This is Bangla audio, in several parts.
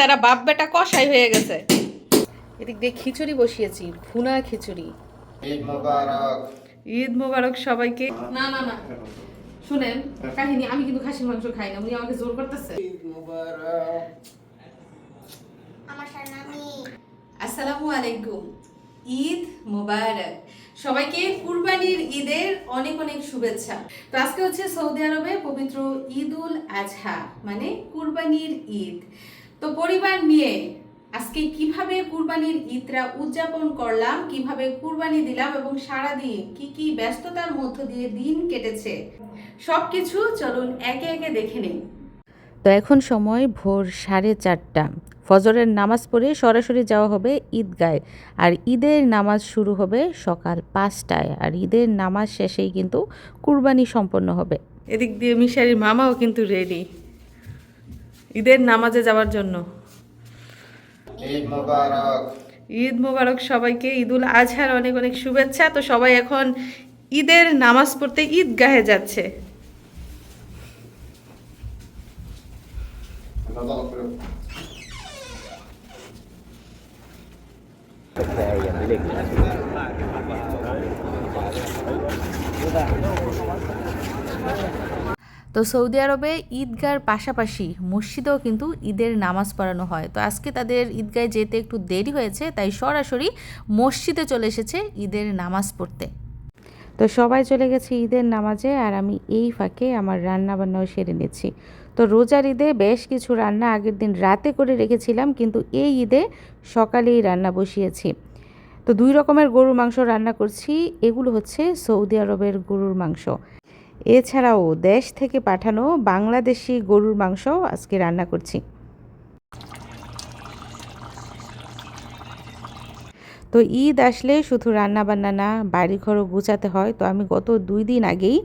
তারা বাপ বেটা কষাই হয়ে গেছে। এদিক দিয়ে খিচুড়ি বসিয়েছি ভুনা খিচুড়ি। ঈদ মোবারক। ঈদ মোবারক সবাইকে। না না না। শুনেন কাহিনী আমি কিন্তু খাসির মাংস খাই না উনি আমাকে জোর করতেছে। ঈদ মোবারক। আমার সানামি আসসালামু আলাইকুম। ঈদ মোবারক। সবাইকে কুরবানির ঈদের অনেক অনেক শুভেচ্ছা। তো আজকে হচ্ছে সৌদি আরবে পবিত্র ঈদ উল আজহা মানে কুরবানির ঈদ। তো পরিবার নিয়ে আজকে কীভাবে কুরবানির ঈদরা উদযাপন করলাম কীভাবে কুরবানি দিলাম এবং সারাদিন কি কি ব্যস্ততার মধ্য দিয়ে দিন কেটেছে সবকিছু চলুন একে একে দেখে নিন তো এখন সময় ভোর সাড়ে চারটা। ফজরের নামাজ পড়ে সরাসরি যাওয়া হবে ঈদগায়। আর ঈদের নামাজ শুরু হবে সকাল পাঁচটায়। আর ঈদের নামাজ শেষেই কিন্তু কুরবানি সম্পন্ন হবে। এদিক দিয়ে মিশারির মামাও কিন্তু রেডি ঈদের নামাজে যাওয়ার জন্য। ঈদ মোবারক। সবাইকে ঈদুল আজহার অনেক অনেক শুভেচ্ছা। তো সবাই এখন ঈদের নামাজ পড়তে ঈদগাহে যাচ্ছে। তো সৌদি আরবে ঈদগার পাশাপাশি মসজিদেও কিন্তু ঈদের নামাজ পড়ানো হয়। তো আজকে তাদের ঈদগায় যেতে একটু দেরি হয়েছে, তাই সরাসরি মসজিদে চলে এসেছে ঈদের নামাজ পড়তে। তো সবাই চলে গেছে ঈদের নামাজে আর আমি এই ফাঁকে আমার রান্না বান্নাও সেরে নিচ্ছি। তো রোজার ঈদে বেশ কিছু রান্না আগের দিন রাতে করে রেখেছিলাম, কিন্তু এই ঈদে সকালেই রান্না বসিয়েছি। তো দুই রকমের গরুর মাংস রান্না করছি, এগুলো হচ্ছে সৌদি আরবের গরুর মাংস। এছাড়াও দেশ থেকে পাঠানো বাংলাদেশি গরুর মাংস আজকে রান্না করছি। তো ঈদ আসলে শুধু রান্না বান্না না বাড়ি ঘরও গুছাতে হয়। তো আমি গত দুই দিন আগেই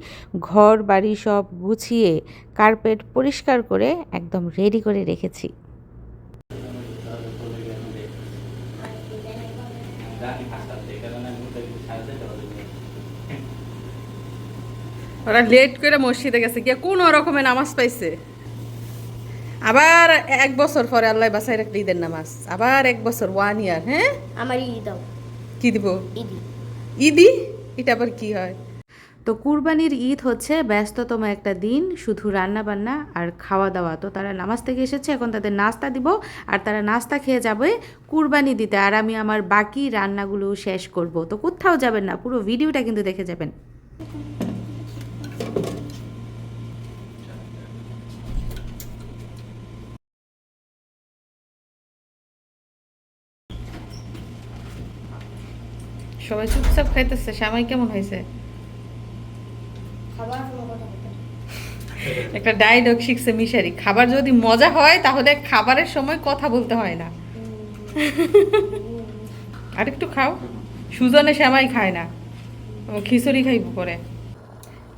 ঘর, বাড়ি সব গুছিয়ে কার্পেট পরিষ্কার করে একদম রেডি করে রেখেছি। ওরা লেট করে মসজিদে গেছে গিয়ে কোনো রকমের নামাজ পাইছে। আবার এক বছর পরে আল্লাহ বাসায় রাখলে ঈদের নামাজ। আবার এক বছর ওয়ান ইয়ার হ্যাঁ? আমার ঈদ দাও। কি দিব? ঈদি ঈদি এটা আবার কি হয়? তো কুরবানির ঈদ হচ্ছে ব্যস্ততম একটা দিন শুধু রান্না বান্না আর খাওয়া দাওয়া তো তারা নামাজ থেকে এসেছে এখন তাদের নাস্তা দিব আর তারা নাস্তা খেয়ে যাবে কুরবানি দিতে। আর আমি আমার বাকি রান্নাগুলো শেষ করব। তো কোথাও যাবেন না পুরো ভিডিওটা কিন্তু দেখে যাবেন। সবাই চুপচাপ খাইতেছে। সামাই কেমন হয়েছে। একটা ডায়লগ শিখছে মিশারি। খাবার যদি মজা হয় তাহলে খাবারের সময় কথা বলতে হয় না। আর একটু খাও। সুজনে শ্যামাই খায় না। খিচুড়ি খাইব পরে।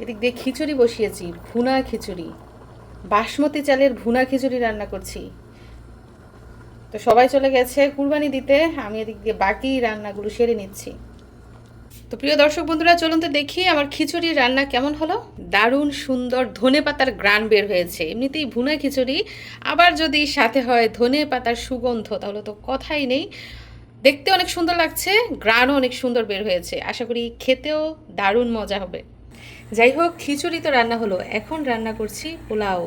এদিক দিয়ে খিচুড়ি বসিয়েছি, ভুনা খিচুড়ি। বাসমতি চালের ভুনা খিচুড়ি রান্না করছি। তো সবাই চলে গেছে কুরবানি দিতে, আমি এদিক দিয়ে বাকি রান্নাগুলো সেরে নিচ্ছি। তো প্রিয় দর্শক বন্ধুরা, চলুন তো দেখি আমার খিচুড়ির রান্না কেমন হলো। দারুণ সুন্দর ধনে পাতার গ্রান বের হয়েছে। এমনিতেই ভুনা খিচুড়ি, আবার যদি সাথে হয় ধনে পাতার সুগন্ধ, তাহলে তো কথাই নেই। দেখতে অনেক সুন্দর লাগছে গ্রানও অনেক সুন্দর বের হয়েছে। আশা করি খেতেও দারুণ মজা হবে। যাই হোক খিচুড়ি তো রান্না হলো। এখন রান্না করছি পোলাও।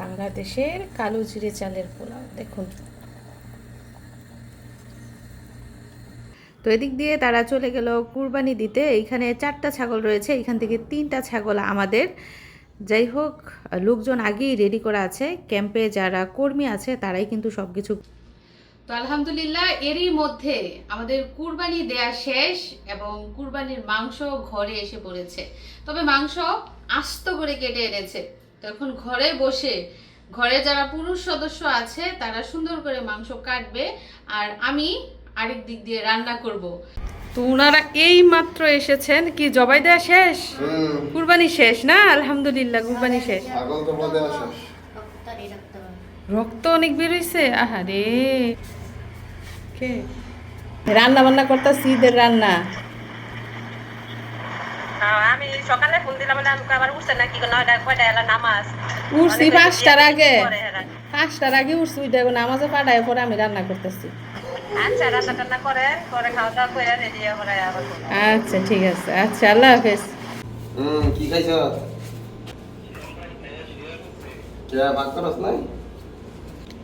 বাংলাদেশের কালো জিরে চালের পোলাও, দেখুন। তো এদিক দিয়ে তারা চলে গেল কুরবানি দিতে। এইখানে চারটা ছাগল রয়েছে এখান থেকে তিনটা ছাগল আমাদের। যাই হোক লোকজন আগেই রেডি করা আছে। ক্যাম্পে যারা কর্মী আছে, তারাই কিন্তু সব কিছু তো আলহামদুলিল্লাহ এরই মধ্যে আমাদের কুরবানি দেয়া শেষ এবং কুরবানির মাংস ঘরে এসে পড়েছে। তবে মাংস আস্ত করে কেটে এনেছে। তো এখন ঘরে বসে ঘরে যারা পুরুষ সদস্য আছে তারা সুন্দর করে মাংস কাটবে আর আমি আরেক দিক দিয়ে রান্না করব। তো ওনারা এই মাত্র এসেছেন। কি জবাই দেয়া শেষ? কুরবানি শেষ না? আলহামদুলিল্লাহ কুরবানি শেষ। রক্ত অনেক বের হয়েছে আহারে। কে রান্না বান্না করতেছি ঈদের রান্না। হ্যাঁ, আমি সকালে ফোন দিলাম বলে আমাকে আবার উঠছে না কি নয়টা কয়টা এলা নামাজ? উঠছি পাঁচটার আগে। পাঁচটার আগে উঠছি দেখো নামাজে পাঠায় পরে আমি রান্না করতেছি। আচ্ছা রান্না টান্না করে করে খাওয়া দাওয়া করে রেডি করে আবার আচ্ছা ঠিক আছে। আচ্ছা আল্লাহ হাফেজ। হুম কি খাইছ?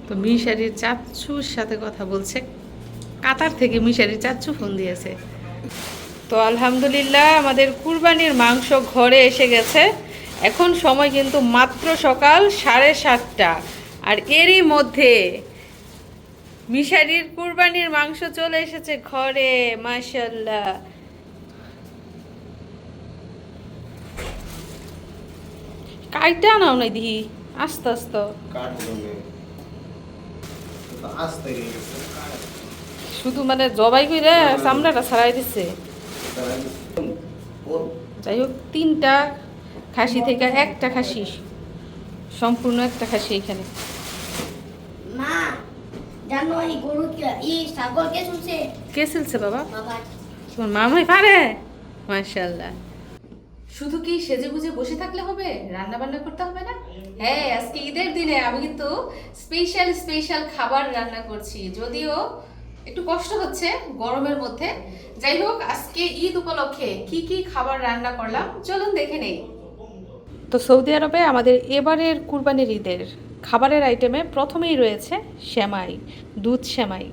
তো মিশারির চাচুর সাথে কথা বলছে। কাতার থেকে মিশারির চাচু ফোন দিয়েছে। তো আলহামদুলিল্লাহ, আমাদের কুরবানির মাংস ঘরে এসে গেছে। এখন সময় কিন্তু মাত্র সকাল সাড়ে সাতটা। আর এরই মধ্যে মিশারির কুরবানির মাংস চলে এসেছে ঘরে মাশাল্লাহ কাইটা নাও নাই দিহি, আস্তে আস্তে। আস্তে শুধু মানে জবাই করে চামড়াটা ছাড়াই দিচ্ছে যাই হোক তিনটা খাসি থেকে একটা খাসি সম্পূর্ণ একটা খাসি এখানে। মা জানো এই গরু কি এই ছাগল কে শুনছে কে ছিলছে বাবা? তোমার মামাই পারে? মাশাল্লাহ শুধু কি সেজে গুজে বসে থাকলে হবে? রান্না বান্না করতে হবে না? হ্যাঁ আজকে ঈদের দিনে আমি কিন্তু স্পেশাল স্পেশাল খাবার রান্না করছি। যদিও একটু কষ্ট হচ্ছে গরমের মধ্যে। যাই হোক, আজকে ঈদ উপলক্ষে কি কি খাবার রান্না করলাম? চলুন দেখে নেই। তো সৌদি আরবে আমাদের এবারের কুরবানির ঈদের খাবারের আইটেমে প্রথমেই রয়েছে সেমাই, দুধ সেমাই।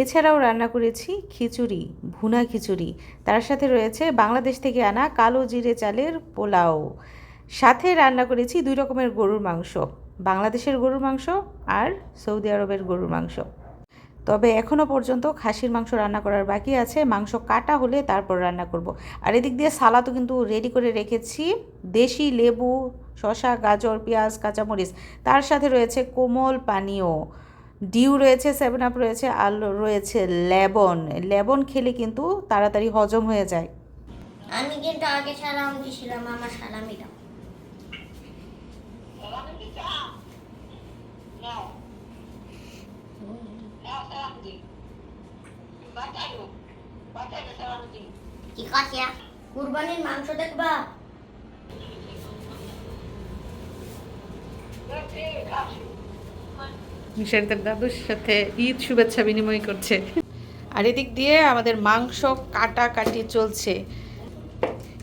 এছাড়াও রান্না করেছি খিচুড়ি, ভুনা খিচুড়ি। তার সাথে রয়েছে বাংলাদেশ থেকে আনা কালো জিরে চালের পোলাও। সাথে রান্না করেছি দুই রকমের গরুর মাংস, বাংলাদেশের গরুর মাংস আর সৌদি আরবের গরুর মাংস। তবে এখনও পর্যন্ত খাসির মাংস রান্না করার বাকি আছে। মাংস কাটা হলে তারপর রান্না করব। আর এদিক দিয়ে সালাদও কিন্তু রেডি করে রেখেছি। দেশি লেবু শশা গাজর, পেঁয়াজ, কাঁচামরিচ। তার সাথে রয়েছে কোমল পানীয়। ডিউ রয়েছে সেভেন আপ রয়েছে, আর রয়েছে লেবন। লেবন খেলে কিন্তু তাড়াতাড়ি হজম হয়ে যায়। আমি কিন্তু আগে সালাম দিছিলাম আমার সালামি কি কাকিয়া কুরবানির মাংস দেখবা মিশারিতার দাদুর সাথে ঈদ শুভেচ্ছা বিনিময় করছে। আর এদিক দিয়ে আমাদের মাংস কাটাকাটি চলছে।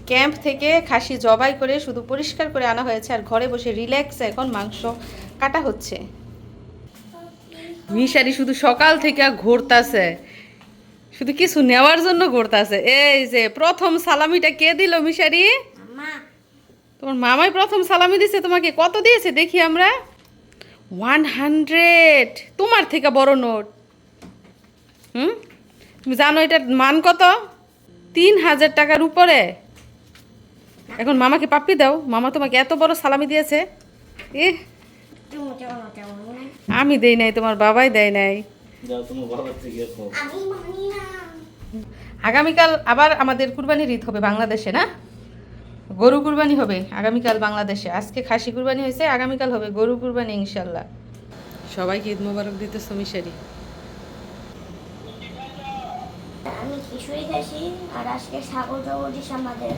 ক্যাম্প থেকে খাসি জবাই করে শুধু পরিষ্কার করে আনা হয়েছে আর ঘরে বসে রিল্যাক্স এখন মাংস কাটা হচ্ছে। মিশারি শুধু সকাল থেকে ঘুরতাছে। শুধু কিছু নেওয়ার জন্য ঘুরতাছে। এই যে প্রথম সালামিটা কে দিল মিশারি তোমার মামাই প্রথম সালামি দিছে তোমাকে? কত দিয়েছে দেখি আমরা? One hundred. তোমার থেকে বড় নোট। হুম? তুমি জানো এটার মান কত? তিন হাজার টাকার উপরে। এখন মামাকে পাপ্পি দাও। মামা তোমাকে এত বড় সালামি দিয়েছে। এ আমি দেই নাই তোমার বাবাই দেয় নাই। আগামীকাল আবার আমাদের কুরবানির ঈদ হবে বাংলাদেশে না? গরু কুরবানি হবে আগামীকাল বাংলাদেশে। আজকে খাসি কুরবানি হয়েছে আগামীকাল হবে গরু কুরবানি ইনশাল্লাহ সবাইকে ঈদ মোবারক দিতে সমিশারি আমি খিচুড়ি খাইছি আর আজকে ছাগল জবর দিছে আমাদের।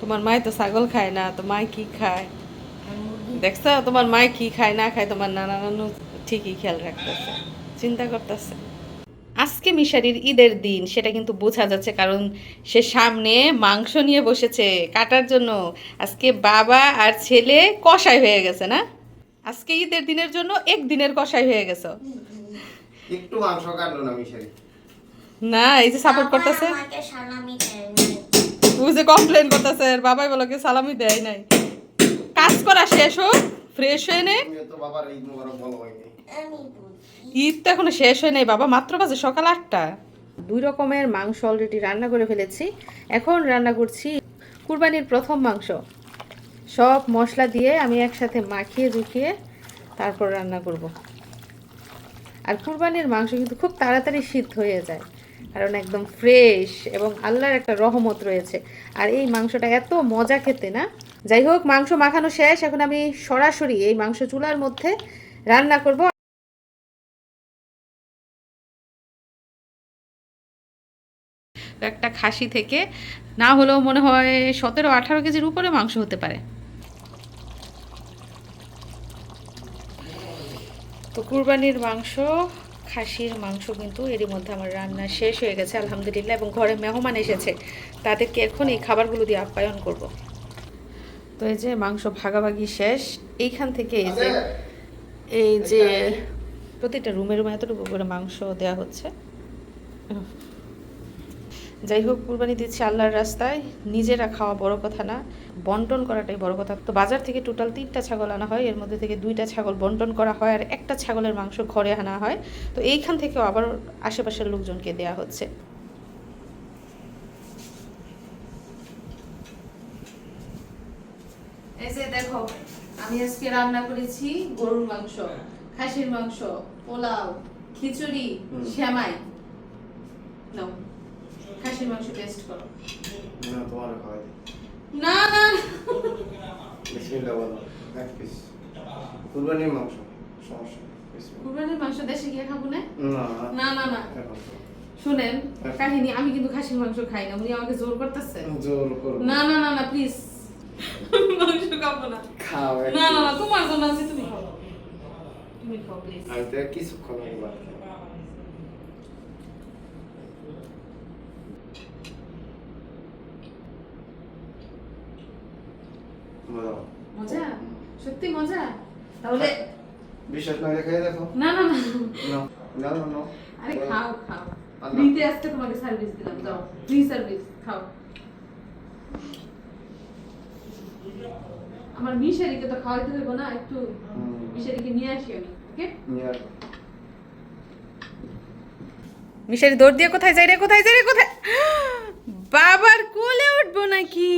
তোমার মায় তো ছাগল খায় না তো মায় কি খায়? দেখছ? তোমার মায় কি খায় না খায় তোমার নানা নানু ঠিকই খেয়াল রাখতেছে চিন্তা করতেছে। আজকে মিশারির ঈদের দিন সেটা কিন্তু বোঝা যাচ্ছে কারণ সে সামনে মাংস নিয়ে বসেছে কাটার জন্য। আজকে বাবা আর ছেলে কষাই হয়ে গেছে না? আজকে ঈদের দিনের জন্য এক দিনের কষাই হয়ে গেছে। একটু মাংস কাটলো না মিশারি? না এই যে সাপোর্ট করতেছে। যে কমপ্লেন করতেছে বাবাই বলো কি সালামি দেয় নাই। কাজ করা শেষ হোক ফ্রেশ হয়ে নে। ঈদ বুঝি। তো এখনও শেষ হয় নাই বাবা মাত্র বাজে সকাল আটটা। দুই রকমের মাংস অলরেডি রান্না করে ফেলেছি। এখন রান্না করছি কুরবানির প্রথম মাংস। সব মশলা দিয়ে আমি একসাথে মাখিয়ে ঝুঁকিয়ে তারপর রান্না করব। আর কুরবানির মাংস কিন্তু খুব তাড়াতাড়ি সিদ্ধ হয়ে যায়। কারণ একদম ফ্রেশ এবং আল্লাহর একটা রহমত রয়েছে। আর এই মাংসটা এত মজা খেতে না? যাই হোক, মাংস মাখানো শেষ। এখন আমি সরাসরি এই মাংস চুলার মধ্যে রান্না করব। একটা খাসি থেকে, না হলেও মনে হয় সতেরো আঠারো কেজির উপরে মাংস হতে পারে। তো কুরবানির মাংস খাসির মাংস কিন্তু এরই মধ্যে আমার রান্না শেষ হয়ে গেছে, আলহামদুলিল্লাহ, এবং ঘরে মেহমান এসেছে। তাদেরকে এখন এই খাবারগুলো দিয়ে আপ্যায়ন করব। তো এই যে মাংস ভাগাভাগি শেষ, এইখান থেকে এই যে এই যে প্রতিটা রুমে রুমে এতটুকু করে মাংস দেওয়া হচ্ছে। যাই হোক কুরবানি দিচ্ছি আল্লাহর রাস্তায়। নিজেরা খাওয়া বড় কথা না বন্টন করাটাই বড় কথা। তো বাজার থেকে টোটাল তিনটা ছাগল আনা হয় এর মধ্যে থেকে দুইটা ছাগল বন্টন করা হয় আর একটা ছাগলের মাংস ঘরে আনা হয়। তো এইখান থেকেও আবার আশেপাশের লোকজনকে দেয়া হচ্ছে। এই যে দেখো আমি আজকে রান্না করেছি গরুর মাংস খাসির মাংস পোলাও খিচুড়ি শ্যামাই খাসির মাংস টেস্ট করো। না তোমার খাওয়াই না না বিসমিল্লাহ বলো এক পিস কুরবানির মাংস সমস্যা। কুরবানির মাংস দেশে গিয়ে খাব না? না না না না। শুনেন কাহিনী আমি কিন্তু খাসির মাংস খাই না উনি আমাকে জোর করতেছে। জোর করো। না না না না প্লিজ মাংস খাব না। খাও না না না তোমার জন্য আছে তুমি খাও। তুমি খাও প্লিজ আমি তো আর কিছুক্ষণ আগে মজা। মজা? সত্যি মজা? তাহলে বিশ্বাস না খেয়ে দেখো। না না না। নাও, নাও, নাও, নাও। আরে খাও খাও। ফ্রিতে আজকে তোমাকে সার্ভিস দিলাম দাও। ফ্রি সার্ভিস খাও। আমার মিশারিকে তো খাওয়াইতে হইব না একটু। মিশারিকে নিয়ে আসি আমি ওকে। মিশারি দৌড় দিয়ে কোথায় যাই রে কোথায় যাই রে কোথায়? বাবার কোলে উঠবো নাকি?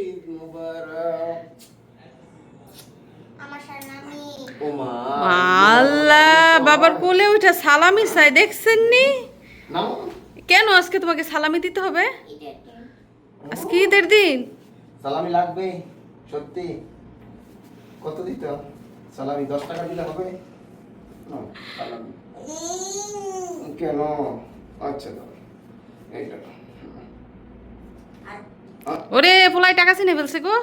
ঈদ মুবারক। আল্লাহ বাবার কোলে উঠে সালামি চাই দেখছেন নি? কেন আজকে তোমাকে সালামি দিতে হবে? আজকে ঈদের দিন? সালামি লাগবে সত্যি। কত দিতে সালামি দশ টাকা দিলে হবে? কেন? আচ্ছা দাও। এইটা ওরে পোলাই টাকা চিনে ফেলছে গো।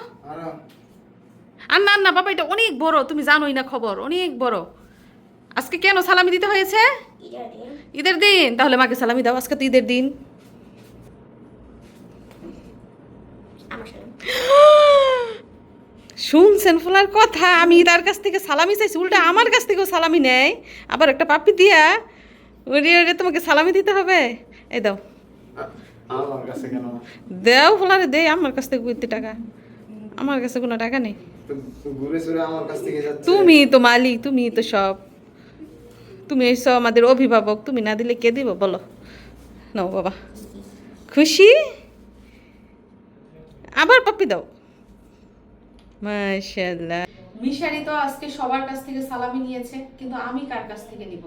আর না না বাবা এটা অনেক বড় তুমি জানোই না খবর অনেক বড়। আজকে কেন সালামি দিতে হয়েছে? ঈদের দিন। তাহলে মাকে সালামি দাও আজকে তো ঈদের দিন। শুনছেন ফুলার কথা আমি তার কাছ থেকে সালামি চাইছি উল্টা আমার কাছ থেকেও সালামি নেয়। আবার একটা পাপ্পি দিয়া ওরে ওরে তোমাকে সালামি দিতে হবে। এই দাও। আমার কাছে কেন? দেও ফুলারে দে আমার কাছ থেকে কইতে টাকা। আমার কাছে কোনো টাকা নেই। তো ঘুরে আমার কাছ থেকে যাচ্ছে। তুমি তো মালিক তুমি তো সব। তুমি এসো আমাদের অভিভাবক তুমি না দিলে কে দিব বলো। নাও বাবা। খুশি? আবার পাপ্পি দাও। মাশাআল্লাহ। মিশারি তো আজকে সবার কাছ থেকে সালামি নিয়েছে কিন্তু আমি কার কাছ থেকে নিব?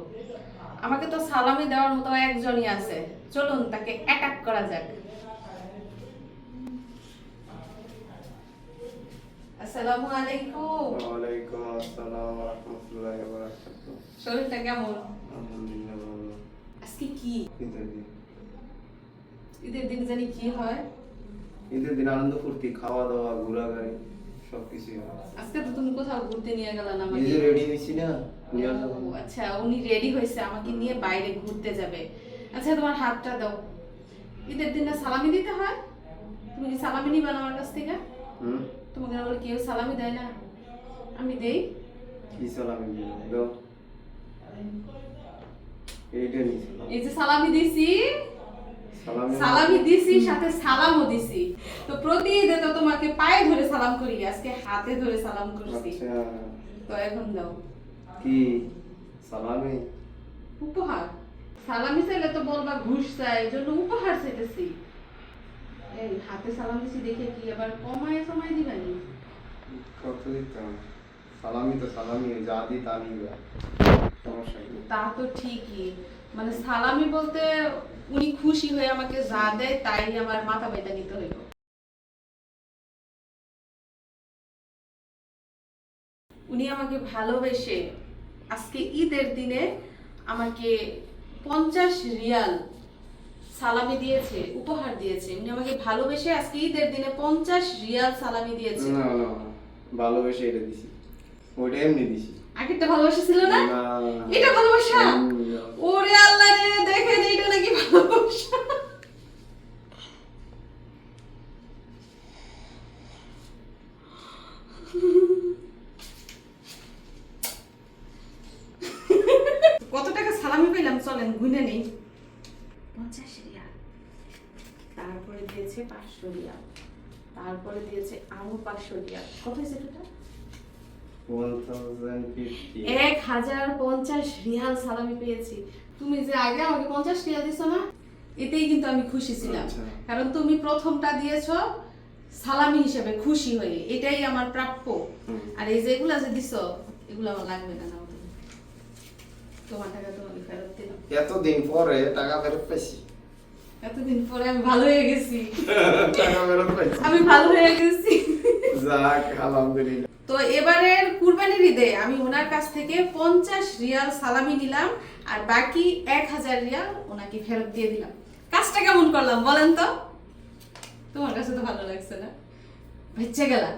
আমাকে তো সালামি দেওয়ার মতো একজনই আছে। চলুন তাকে অ্যাটাক করা যাক। আসসালামু আলাইকুম। আসসালাম ওয়া রাহমাতুল্লাহি ওয়া বারাকাতুহু। শরীরটা কেমন? আলহামদুলিল্লাহ ভালো। আজকে কি? ঈদের দিন। ঈদের দিন জানি কি হয়? ঈদের দিন আনন্দ ফুর্তি খাওয়া দাওয়া ঘোরাঘুরি সব কিছুই হয়। আজকে তো তুমি কোথাও ঘুরতে নিয়ে গেলা না আমাকে রেডি হয়েছি না? আচ্ছা উনি রেডি হয়েছে আমাকে নিয়ে বাইরে ঘুরতে যাবে। আচ্ছা তোমার হাতটা দাও। ঈদের দিন না সালামি দিতে হয়? তুমি কি সালামি নিবা আমার কাছ থেকে? তোমাকে না বলে কেউ সালামি দেয় না? আমি দেই। কি সালামি দাও। এই যে সালামি দিছি। সালামি সালামি দিছি সাথে সালামও দিছি। তো প্রতি ঈদে তো তোমাকে পায়ে ধরে সালাম করি আজকে হাতে ধরে সালাম করছি। আচ্ছা। তো এখন দাও। কি? সালামি? উপহার। সালামি চাইলে তো বলবা ঘুষ চাই জন্য উপহার চাইতেছি। এই হাতে সালাম দেখে কি আবার কমায় সময় দিবানি কত দিতাম সালামি তো সালামি যা দি তা নিবে। তা তো ঠিকই। মানে সালামি বলতে উনি খুশি হয়ে আমাকে যা দেয় তাই আমার মাথা ব্যথা নিতে হইল। উনি আমাকে ভালোবেসে আজকে ঈদের দিনে আমাকে পঞ্চাশ রিয়াল সালামি দিয়েছে উপহার দিয়েছে। উনি আমাকে ভালোবেসে আজকে ঈদের দিনে পঞ্চাশ রিয়াল সালামি দিয়েছে। না ভালোবেসে এটা দিছি। ওইটা এমনি দিছি। আগেরটা ভালোবাসা ছিল না। এটা ভালোবাসা। ওরে আল্লাহ রে দেখেন এটা নাকি ভালোবাসা টাকা সালামি পেলাম চলেন গুনে নেই পঞ্চাশ রিয়াল তারপরে দিয়েছে পাঁচশো রিয়াল। তারপরে দিয়েছে আরও পাঁচশো রিয়াল। কত হয়েছে এক হাজার পঞ্চাশ রিয়াল সালামি পেয়েছি। তুমি যে আগে আমাকে পঞ্চাশ রিয়াল দিছো না এতেই কিন্তু আমি খুশি ছিলাম। আচ্ছা। কারণ তুমি প্রথমটা দিয়েছ সালামি হিসেবে খুশি হয়ে। এটাই আমার প্রাপ্য। আর এই যেগুলা যে দিছো এগুলো আমার লাগবে না তোমার টাকা তোমাকে ফেরত দিলাম। এতদিন পরে টাকা ফেরত পাইছি। এতদিন পরে আমি ভালো হয়ে গেছি। টাকা ফেরত পাইছি। আমি ভালো হয়ে গেছি। যাক আলহামদুলিল্লাহ। তো এবারের কুরবানির ঈদে আমি ওনার কাছ থেকে পঞ্চাশ রিয়াল সালামি নিলাম আর বাকি এক হাজার রিয়াল ওনাকে ফেরত দিয়ে দিলাম। কাজটা কেমন করলাম বলেন তো? তোমার কাছে তো ভালো লাগছে না। বেঁচে গেলা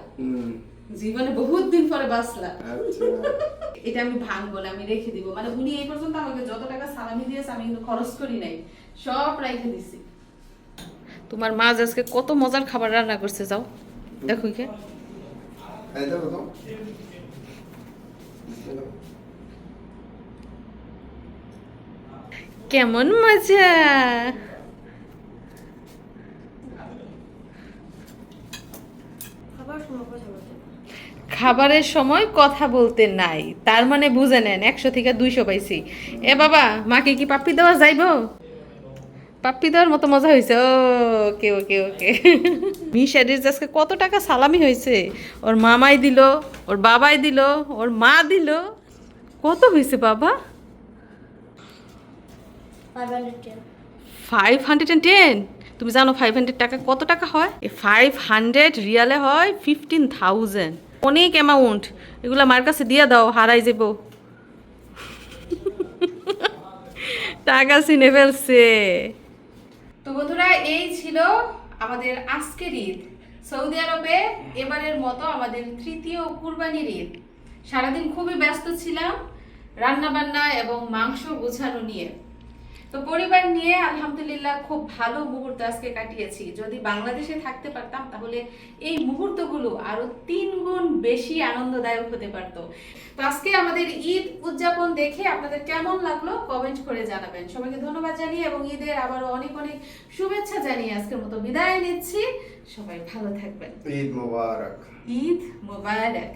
জীবনে বহুত দিন পরে বাঁচলা আচ্ছা। এটা আমি ভাঙবো না আমি রেখে দিব। মানে উনি এই পর্যন্ত আমাকে যত টাকা সালামি দিয়েছে আমি কিন্তু খরচ করি নাই। সব রেখে দিছি। তোমার মা আজকে কত মজার খাবার রান্না করছে যাও। দেখো কে এই দেখো তো। কেমন মজা। খাবার সময় খাবারের সময় কথা বলতে নাই। তার মানে বুঝে নেন একশো থেকে দুইশো পাইছি। এ বাবা মাকে কি পাপ্পি দেওয়া যাইব? পাপ্পি দেওয়ার মতো মজা হয়েছে ও ওকে ওকে। ওকে মিশারির আজকে কত টাকা সালামি হয়েছে ওর মামাই দিল ওর বাবাই দিল ওর মা দিল। কত হয়েছে বাবা? Five hundred and ten? তুমি জানো ফাইভ হান্ড্রেড টাকা কত টাকা হয়? এই ফাইভ হান্ড্রেড রিয়ালে হয় ফিফটিন থাউজেন্ড অনেক অ্যামাউন্ট এগুলো আমার কাছে দিয়ে দাও, হারাই যাব টাকা চিনে ফেলছে। তো বন্ধুরা, এই ছিল আমাদের আজকের ঈদ। সৌদি আরবে এবারের মতো আমাদের তৃতীয় কুরবানির ঈদ। সারাদিন খুবই ব্যস্ত ছিলাম রান্না বান্না এবং মাংস গোছানো নিয়ে। তো পরিবার নিয়ে আলহামদুলিল্লাহ খুব ভালো মুহূর্ত আজকে কাটিয়েছি। যদি বাংলাদেশে থাকতে পারতাম তাহলে এই মুহূর্তগুলো আরও তিন গুণ বেশি আনন্দদায়ক হতে পারতো। তো আজকে আমাদের ঈদ উদযাপন দেখে আপনাদের কেমন লাগল কমেন্ট করে জানাবেন। সবাইকে ধন্যবাদ জানিয়ে এবং ঈদের আবারও অনেক অনেক শুভেচ্ছা জানিয়ে আজকের মতো বিদায় নিচ্ছি। সবাই ভালো থাকবেন। ঈদ মোবারক। ঈদ মোবারক।